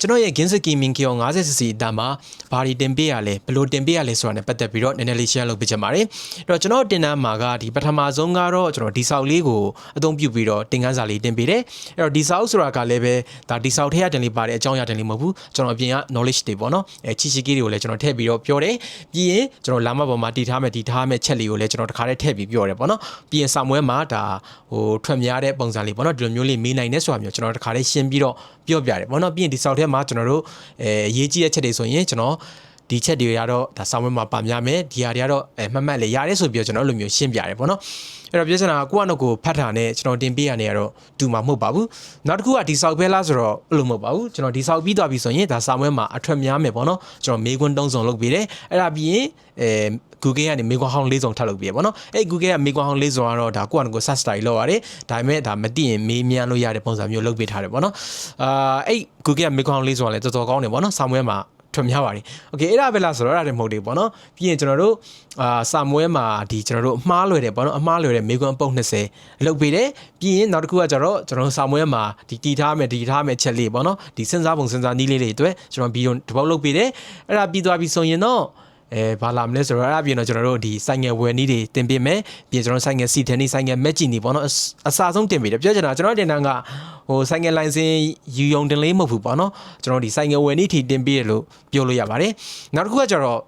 ကျွန်တော်ရဲ့ Ginza Gaming KO 50cc အတန်းမှာဘာတွေတင်ပေးရလဲဘယ်လိုတင်ပေးရလဲဆိုတာနဲ့ပတ်သက်ပြီးတော့နည်းနည်းလေး share လုပ်ပေးချင်ပါတယ်အဲ့တော့ကျွန်တော်တင်တန်းမှာကဒီပထမဆုံးကတော့ကျွန်တော်ဒီဆောက်လေးကိုအသုံးပြုပြီးတော့တင်ကန်းစာလေးတင်ပေးတယ်အဲ့တော့ဒီဆောက်ဆိုတာကလည်းပဲဒါဒီဆောက်ထဲကတင်လေးပါတဲ့အကြောင်းအရာတင်လေးမဟုတ်ဘူးကျွန်တော်အပြင်က knowledge တွေပေါ့နော်အဲချီချီကြီးတွေကိုလည်းကျွန်တော်ထည့်ပြီးတော့ပြောတယ်ပြီးရင်ကျွန်တော်လာမပေါ်မှာတည်ထားမယ်တည်ထားမယ်ချက်လေးကိုလည်းကျွန်တော်တခါတည်းထည့်ပြီးပြောတယ်ပေါ့နော်ပြီးရင်စာမွဲမှာဒါဟိုထွက်များတဲ့ပုံစံလေးပေါ့နော်ဒီလိုမျိုးလေးမေးနိုင်တဲ့ဆိုတာမျိုးကျွန်တော်တခါတည်းရှင်းပြီးတော့ ပြောပြတယ်ပေါ့နော်ပြီးရင်ဒီဆောက်ထဲမှာကျွန်တော်တို့အဲရေးကြည့်တဲ့ချက်တွေဆိုရင်ကျွန်တော် ဒီချက်တွေကတော့ဒါဆောင်းဝဲမှာပါများမယ်ဒီဟာတွေကတော့အဲမှတ်မှတ်လေရတယ်ဆိုပြီးတော့ကျွန်တော်အဲ့လိုမျိုးရှင်းပြရတယ်ပေါ့နော်အဲ့တော့ပြောချင်တာကကိုယ့်အနုတ်ကိုဖတ်တာနဲ့ကျွန်တော်တင်ပေးရနေရတော့တူမှာမဟုတ်ပါဘူးနောက်တစ်ခုကဒီဆောက်ပဲလားဆိုတော့အဲ့လိုမဟုတ်ပါဘူးကျွန်တော်ဒီဆောက်ပြီးသွားပြီဆိုရင်ဒါဆောင်းဝဲမှာအထွက်များမယ်ပေါ့နော်ကျွန်တော်မေးခွန်းတုံးစုံလုပ်ပေးတယ်အဲ့ဒါပြီးရင်အဲ Google ကနေမေးခွန်းဟောင်းလေးစုံထပ်လုပ်ပေးရပေါ့နော်အဲ့ Google ကမေးခွန်းဟောင်းလေးစုံကတော့ဒါကိုယ့်အနုတ်ကို search တိုင်းလုပ်ရတယ်ဒါပေမဲ့ဒါမသိရင်မေးမြန်းလို့ရတဲ့ပုံစံမျိုးလုပ်ပေးထားတယ်ပေါ့နော်အာအဲ့ Google ကမေးခွန်းဟောင်းလေးစုံကလည်းတော်တော်ကောင်းတယ်ပေါ့နော်ဆောင်းဝဲမှာ ထွက်များပါတယ်။ Okay အဲ့ဒါပဲလားဆိုတော့အဲ့ဒါတည်းမဟုတ်သေးဘူးပေါ့နော်။ပြီးရင်ကျွန်တော်တို့အာစာမွဲမှာဒီကျွန်တော်တို့အမှားလွယ်တယ်ပေါ့နော်။အမှားလွယ်တဲ့မေကွန်းပုံ20လုပ်ပေးတယ်။ပြီးရင်နောက်တစ်ခုကကျတော့ကျွန်တော်တို့စာမွဲမှာဒီတီထားမယ်ဒီထားမယ်ချက်လေးပေါ့နော်။ဒီစဉ်းစားပုံစဉ်းစားနည်းလေးတွေအတွက်ကျွန်တော်ဗီဒီယိုတစ်ပုတ်လုပ်ပေးတယ်။အဲ့ဒါပြီးသွားပြီဆိုရင်တော့ အဲဘာလာမလဲဆိုတော့အဲ့ဒါပြင်တော့ကျွန်တော်တို့ဒီဆိုင်ငယ်ဝယ်နည်းတွေတင်ပေးမယ်ပြီးရင်ကျွန်တော်ဆိုင်ငယ်စီတန်နီဆိုင်ငယ်မက်ဂျီနီပေါ့နော်အအစားဆုံးတင်ပေးတယ်ပြောချင်တာကျွန်တော်တင်တန်းကဟိုဆိုင်ငယ်လိုင်စင်ယူယုံတင်လေးမဟုတ်ဘူးပေါ့နော်ကျွန်တော်ဒီဆိုင်ငယ်ဝယ်နည်းထီတင်ပေးရလို့ပြောလို့ရပါတယ်နောက်တစ်ခုကကျတော့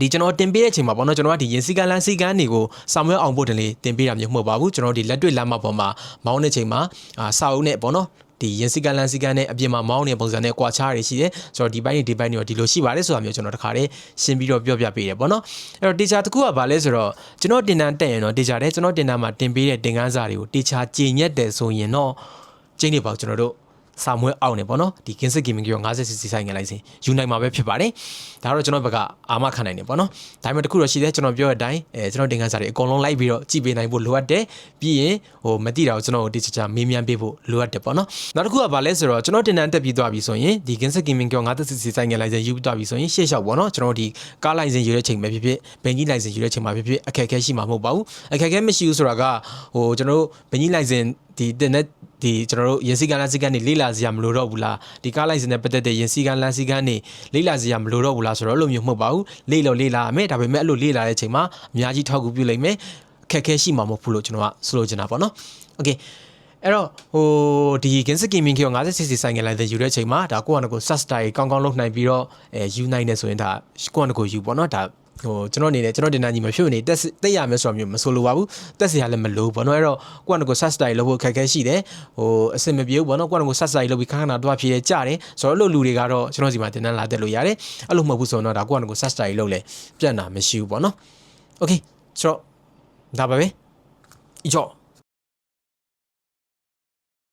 ဒီကျွန်တော်တင်ပေးတဲ့အချိန်မှာပေါ့နော်ကျွန်တော်ကဒီရင်စီကန်းလန်းစီကန်းတွေကိုစာမွေးအောင်ဖို့တလေးတင်ပေးတာမျိုးမဟုတ်ပါဘူးကျွန်တော်ဒီလက်တွေ့လမ်းမပေါ်မှာမောင်းတဲ့ချိန်မှာအာစာအုပ်နဲ့ပေါ့နော် ဒီရင်စီကန်းလန်းစီကန်းနဲ့အပြင်မှာမောင်းနေတဲ့ပုံစံနဲ့ကွာခြားတွေရှိတယ်ဆိုတော့ဒီဘိုင်းတွေဒီဘိုင်းတွေတော့ဒီလိုရှိပါတယ်ဆိုတာမျိုးကျွန်တော်တခါတည်းရှင်းပြီးတော့ပြောပြပေးတယ်ပေါ့နော်အဲ့တော့ teacher တခုကဘာလဲဆိုတော့ကျွန်တော်တင်တန်းတက်ရင်တော့ teacher တဲ့ကျွန်တော်တင်တန်းမှာတင်ပေးတဲ့တင်ကန်းစာတွေကို teacher ကြည်ညက်တယ်ဆိုရင်တော့ကျင်းနေပါကျွန်တော်တို့ စာမွေးအောင်နေပေါ့နော်ဒီ Kinset Gaming ကြော 50cc ဆိုင်ငယ်လိုက်စဉ်ယူနိုင်မှာပဲဖြစ်ပါတယ်ဒါတော့ကျွန်တော်ဘက်ကအာမခံနိုင်နေပေါ့နော်ဒါပေမဲ့တခုတော့ရှိတယ်ကျွန်တော်ပြောတဲ့အတိုင်းအဲကျွန်တော်တင်ကန်းစာတွေအကုန်လုံးလိုက်ပြီးတော့ကြည့်ပေးနိုင်ဖို့လိုအပ်တယ်ပြီးရင်ဟိုမသိတာကိုကျွန်တော်တို့ teacher မေးမြန်းပေးဖို့လိုအပ်တယ်ပေါ့နော်နောက်တစ်ခုကဘာလဲဆိုတော့ကျွန်တော်တင်တန်းတက်ပြီးသွားပြီဆိုရင်ဒီ Kinset Gaming ကြော 50cc ဆိုင်ငယ်လိုက်စဉ်ယူသွားပြီဆိုရင်ရှေ့လျှောက်ပေါ့နော်ကျွန်တော်ဒီကားလိုက်စဉ်ယူတဲ့ချိန်ပဲဖြစ်ဖြစ်ဘင်ကြီးလိုက်စဉ်ယူတဲ့ချိန်မှာဖြစ်ဖြစ်အခက်အခဲရှိမှာမဟုတ်ပါဘူးအခက်အခဲမရှိဘူးဆိုတာကဟိုကျွန်တော်တို့ဘင်ကြီးလိုက်စဉ် ဒီတင်တဲ့ဒီကျွန်တော်တို့ရင်စီကန်းလမ်းစီကန်းနေလေးလာစရာမလိုတော့ဘူးလားဒီကားလိုက်စင်နဲ့ပတ်သက်တဲ့ရင်စီကန်းလမ်းစီကန်းနေလေးလာစရာမလိုတော့ဘူးလားဆိုတော့အဲ့လိုမျိုးမဟုတ်ပါဘူးလေးလို့လေးလာအမေဒါပေမဲ့အဲ့လိုလေးလာတဲ့ချိန်မှာအများကြီးထောက်ကူပြုလိုက်မယ်ခက်ခဲရှိမှာမဟုတ်ဘူးလို့ကျွန်တော်ကဆိုလိုချင်တာပေါ့နော်โอเค အဲ့တော့ဟိုဒီ Genshin Gaming က 50cc ဆိုင်ငယ်လိုက်တဲ့ယူတဲ့ချိန်မှာဒါကိုယ့်အနကို sat style ကောင်းကောင်းလုပ်နိုင်ပြီးတော့အဲယူနိုင်တယ်ဆိုရင်ဒါကိုယ့်အနကိုယူပေါ့နော်ဒါဟိုကျွန်တော်အနေနဲ့ကျွန်တော်တင်တာညီမဖြစ်နေတက်တက်ရမယ်ဆိုတော့မျိုးမဆိုလိုပါဘူးတက်စရာလည်းမလိုဘောနော်အဲ့တော့ကိုကနကို set style လုပ်ဖို့ခက်ခဲရှိတယ်ဟိုအဆင်မပြေဘူးဘောနော်ကိုကနကို set style လုပ်ပြီးခဏခဏတွားဖြေးကြတယ်ဆိုတော့အဲ့လိုလူတွေကတော့ကျွန်တော်စီမှာတင်တန်းလာတက်လို့ရတယ်အဲ့လိုမဟုတ်ဘူးဆိုတော့ဒါကိုကနကို set style လုပ်လဲပြတ်တာမရှိဘူးဘောနော် okay ဆိုတော့ဒါပါပဲကြော